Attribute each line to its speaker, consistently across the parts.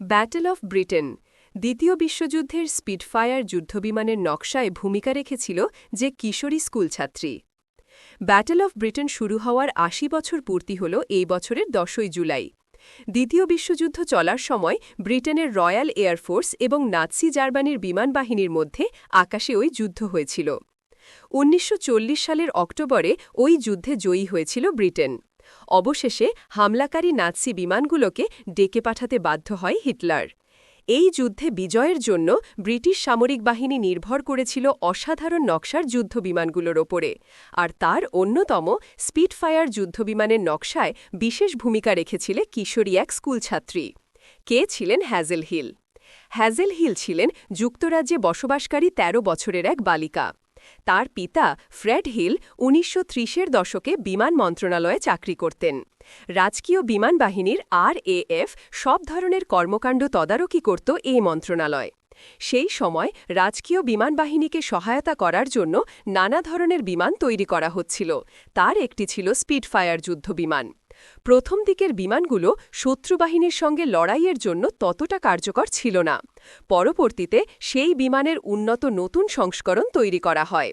Speaker 1: Battle of Britain, দ্বিতীয় বিশ্বযুদ্ধের স্পিডফায়ার যুদ্ধবিমানের নকশায় ভূমিকা রেখেছিল যে কিশোরী স্কুলছাত্রী। ব্যাটেল অফ ব্রিটেন শুরু হওয়ার আশি বছর পূর্তি হল এই বছরের দশই জুলাই। দ্বিতীয় বিশ্বযুদ্ধ চলার সময় ব্রিটেনের রয়্যাল এয়ারফোর্স এবং নাৎসি জার্মানির বিমান বাহিনীর মধ্যে আকাশে ওই যুদ্ধ হয়েছিল। উনিশশো চল্লিশ সালের অক্টোবরে ওই যুদ্ধে জয়ী হয়েছিল ব্রিটেন। অবশেষে হামলাকারী নাৎসি বিমানগুলোকে ডেকে পাঠাতে বাধ্য হয় হিটলার। এই যুদ্ধে বিজয়ের জন্য ব্রিটিশ সামরিক বাহিনী নির্ভর করেছিল অসাধারণ নকশার যুদ্ধবিমানগুলোর ওপরে। আর তার অন্যতম স্পিডফায়ার যুদ্ধবিমানের নকশায় বিশেষ ভূমিকা রেখেছিল কিশোরী এক স্কুলছাত্রী। কে ছিলেন হ্যাজেল হিল? হ্যাজেল হিল ছিলেন যুক্তরাজ্যে বসবাসকারী ১৩ বছরের এক বালিকা। তার পিতা ফ্রেড হিল উনিশশো ত্রিশের দশকে বিমান মন্ত্রণালয়ে চাকরি করতেন। রাজকীয় বিমান বাহিনীর আরএএফ সব ধরনের কর্মকাণ্ড তদারকি করত এই মন্ত্রণালয়। সেই সময় রাজকীয় বিমান বাহিনীকে সহায়তা করার জন্য নানা ধরনের বিমান তৈরি করা হচ্ছিল। তার একটি ছিল স্পিডফায়ার যুদ্ধ বিমান প্রথম দিকের বিমানগুলো শত্রুবাহিনীর সঙ্গে লড়াইয়ের জন্য ততটা কার্যকর ছিল না। পরবর্তীতে সেই বিমানের উন্নত নতুন সংস্করণ তৈরি করা হয়।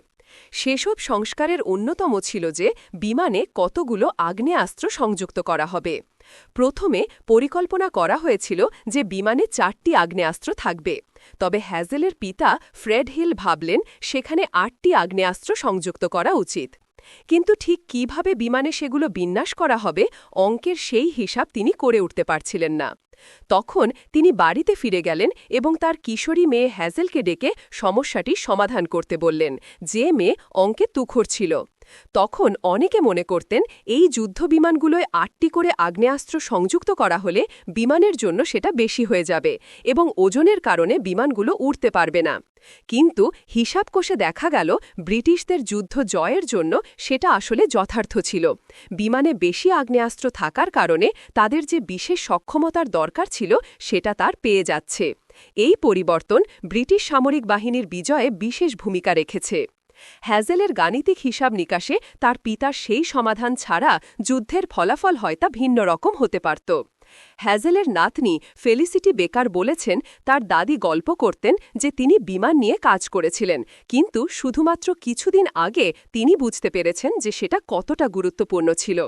Speaker 1: সেসব সংস্কারের অন্যতম ছিল যে, বিমানে কতগুলো আগ্নেয়াস্ত্র সংযুক্ত করা হবে। প্রথমে পরিকল্পনা করা হয়েছিল যে, বিমানে চারটি আগ্নেয়াস্ত্র থাকবে। তবে হ্যাজেলের পিতা ফ্রেড হিল ভাবলেন, সেখানে আটটি আগ্নেয়াস্ত্র সংযুক্ত করা উচিত। কিন্তু ঠিক কীভাবে বিমানে সেগুলো বিন্যাস করা হবে, অঙ্কের সেই হিসাব তিনি করে উঠতে পারছিলেন না। তখন তিনি বাড়িতে ফিরে গেলেন এবং তার কিশোরী মেয়ে হ্যাজেলকে ডেকে সমস্যাটি সমাধান করতে বললেন, যে মেয়ে অঙ্কে তুখর ছিল। তখন অনেকে মনে করতেন এই যুদ্ধ বিমানগুলোয় আটটি করে আগ্নেয়াস্ত্র সংযুক্ত করা হলে বিমানের জন্য সেটা বেশি হয়ে যাবে এবং ওজনের কারণে বিমানগুলো উড়তে পারবে না। কিন্তু হিসাব কষে দেখা গেল, ব্রিটিশদের যুদ্ধ জয়ের জন্য সেটা আসলে যথার্থ ছিল। বিমানে বেশি আগ্নেয়াস্ত্র থাকার কারণে তাদের যে বিশেষ সক্ষমতার দরকার ছিল সেটা তার পেয়ে যাচ্ছে। এই পরিবর্তন ব্রিটিশ সামরিক বাহিনীর বিজয়ে বিশেষ ভূমিকা রেখেছে। হ্যাজেলের গাণিতিক হিসাব নিকাশে তার পিতার সেই সমাধান ছাড়া যুদ্ধের ফলাফল হয় তা ভিন্ন রকম হতে পারত। হ্যাজেলের নাতনি ফেলিসিটি বেকার বলেছেন তার দাদি গল্প করতেন যে তিনি বিমান নিয়ে কাজ করেছিলেন, কিন্তু শুধুমাত্র কিছুদিন আগে তিনি বুঝতে পেরেছেন যে সেটা কতটা গুরুত্বপূর্ণ ছিল।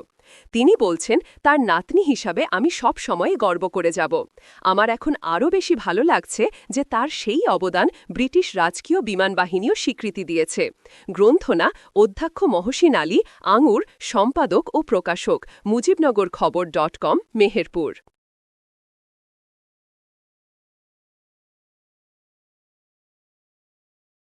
Speaker 1: তিনি বলছেন, তার নাতনি হিসাবে আমি সব সময় গর্ব করে যাব। আমার এখন আরও বেশি ভালো লাগছে যে তার সেই অবদান ব্রিটিশ রাজকীয় বিমান বাহিনীও স্বীকৃতি দিয়েছে। গ্রন্থনা অধ্যক্ষ মহসিন আলী, আঙুর, সম্পাদক ও প্রকাশক, মুজিবনগর খবর ডট কম, মেহেরপুর।